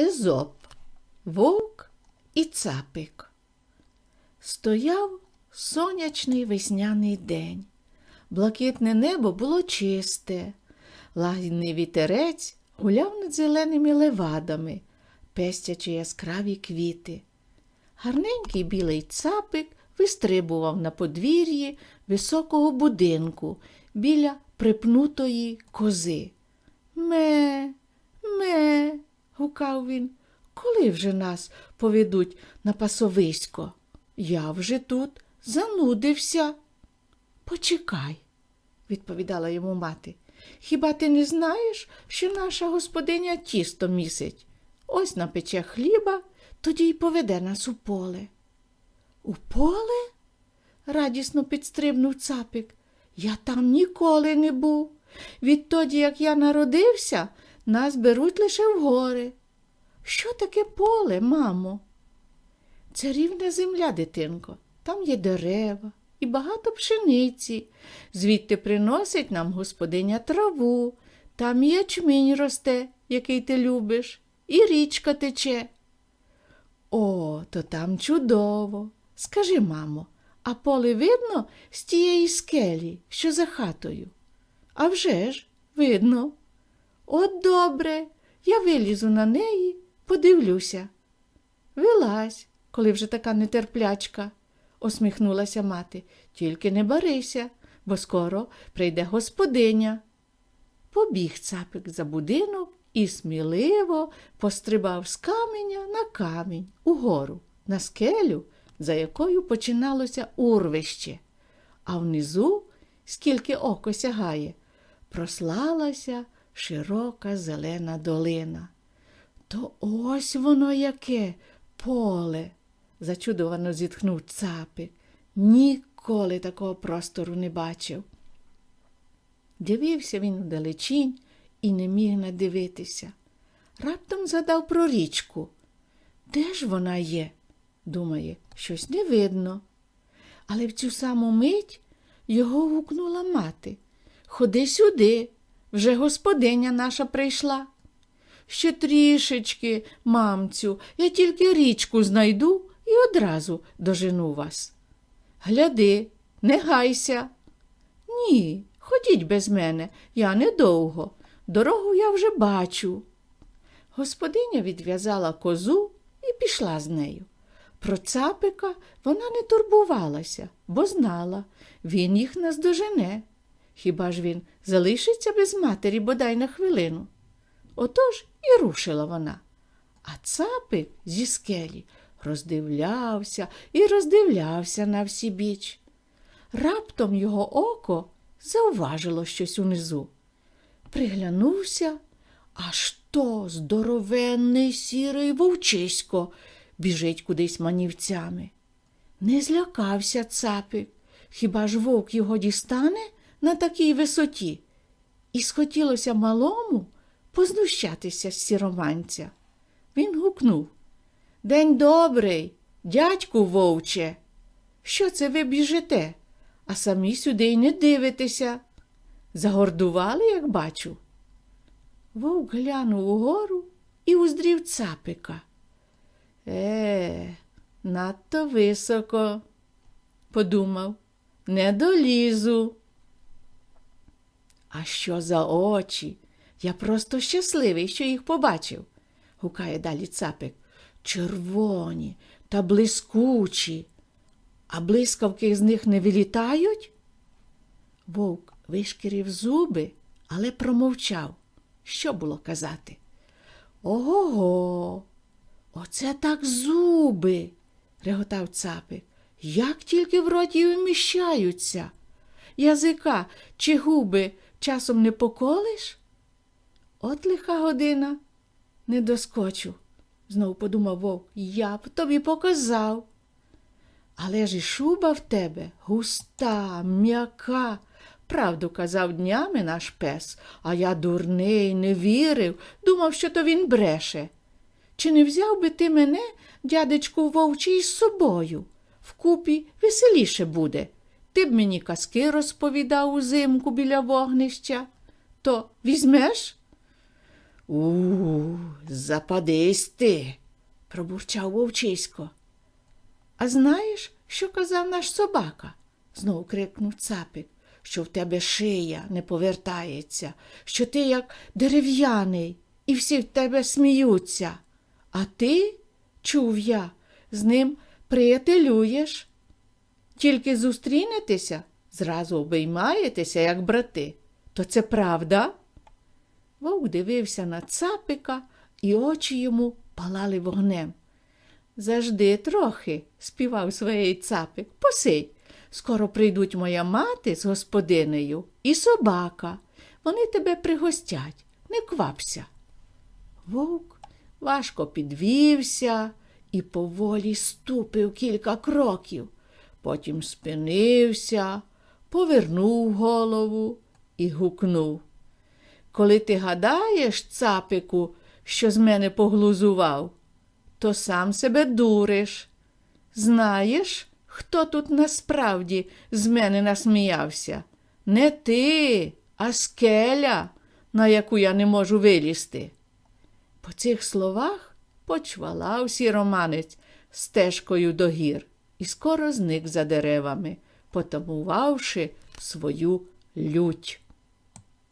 Езоп, вовк і цапик. Стояв сонячний весняний день. Блакитне небо було чисте, лагідний вітерець гуляв над зеленими левадами, пестячи яскраві квіти. Гарненький білий цапик вистрибував на подвір'ї високого будинку біля припнутої кози. Ме, ме, гукав він. Коли вже нас поведуть на пасовисько? Я вже тут занудився. Почекай, відповідала йому мати. Хіба ти не знаєш, що наша господиня тісто місить? Ось напече хліба, тоді й поведе нас у поле. У поле? радісно підстрибнув цапик. Я там ніколи не був. Відтоді, як я народився, нас беруть лише в гори. Що таке поле, мамо? Це рівна земля, дитинко. Там є дерева і багато пшениці. Звідти приносить нам господиня траву, там ячмінь росте, який ти любиш, і річка тече. О, то там чудово. Скажи, мамо, а поле видно з тієї скелі, що за хатою? А вже ж, видно. От добре, я вилізу на неї, подивлюся. Вилазь, коли вже така нетерплячка, усміхнулася мати. Тільки не барися, бо скоро прийде господиня. Побіг цапик за будинок і сміливо пострибав з каменя на камінь угору, на скелю, за якою починалося урвище, а внизу, скільки око сягає, прослалася широка зелена долина. То ось воно яке поле, зачудовано зітхнув цапик. Ніколи такого простору не бачив. Дивився він вдалечінь і не міг надивитися. Раптом згадав про річку. Де ж вона є? Думає, щось не видно. Але в цю саму мить його гукнула мати. Ходи сюди, вже господиня наша прийшла. Ще трішечки, мамцю, я тільки річку знайду і одразу дожену вас. Гляди, не гайся. Ні, ходіть без мене, я недовго. Дорогу я вже бачу. Господиня відв'язала козу і пішла з нею. Про цапика вона не турбувалася, бо знала, він їх наздожене. Хіба ж він залишиться без матері бодай на хвилину? Отож і рушила вона. А цапик зі скелі роздивлявся і роздивлявся на всі біч. Раптом його око зауважило щось унизу. Приглянувся, аж то здоровенний сірий вовчисько біжить кудись манівцями. Не злякався цапик, хіба ж вовк його дістане на такій висоті? І схотілося малому познущатися з сіроманця. Він гукнув День добрий, дядьку вовче. Що це ви біжите, а самі сюди й не дивитеся? Загордували, як бачу. Вовк глянув угору і уздрів цапика. Е, надто високо, подумав, не долізу. А що за очі? Я просто щасливий, що їх побачив, гукає далі цапик. Червоні та блискучі. А блискавки з них не вилітають? Вовк вишкірив зуби, але промовчав. Що було казати? Ого, го оце так зуби, реготав цапик. Як тільки в роті вміщаються. Язика чи губи часом не поколиш? От лиха година не доскочу, знов подумав вовк, я б тобі показав. Але ж і шуба в тебе густа, м'яка. Правду казав днями наш пес, а я дурний, не вірив, думав, що то він бреше. Чи не взяв би ти мене, дядечку вовчий, з собою? Вкупі веселіше буде. Ти б мені казки розповідав узимку біля вогнища. То візьмеш? У, западись ти, пробурчав вовчисько. А знаєш, що казав наш собака? знову крикнув цапик, що в тебе шия не повертається, що ти як дерев'яний, і всі в тебе сміються. А ти, чув я, з ним приятелюєш. Тільки зустрінетеся, зразу обіймаєтеся, як брати. То це правда? Вовк дивився на цапика, і очі йому палали вогнем. Зажди трохи, співав своєї цапик, посидь. Скоро прийдуть моя мати з господинею і собака. Вони тебе пригостять, не квапся. Вовк важко підвівся і поволі ступив кілька кроків. Потім спинився, повернув голову і гукнув. Коли ти гадаєш, цапику, що з мене поглузував, то сам себе дуриш. Знаєш, хто тут насправді з мене насміявся? Не ти, а скеля, на яку я не можу вилізти. По цих словах почвалав сіроманець стежкою до гір і скоро зник за деревами, потамувавши свою лють.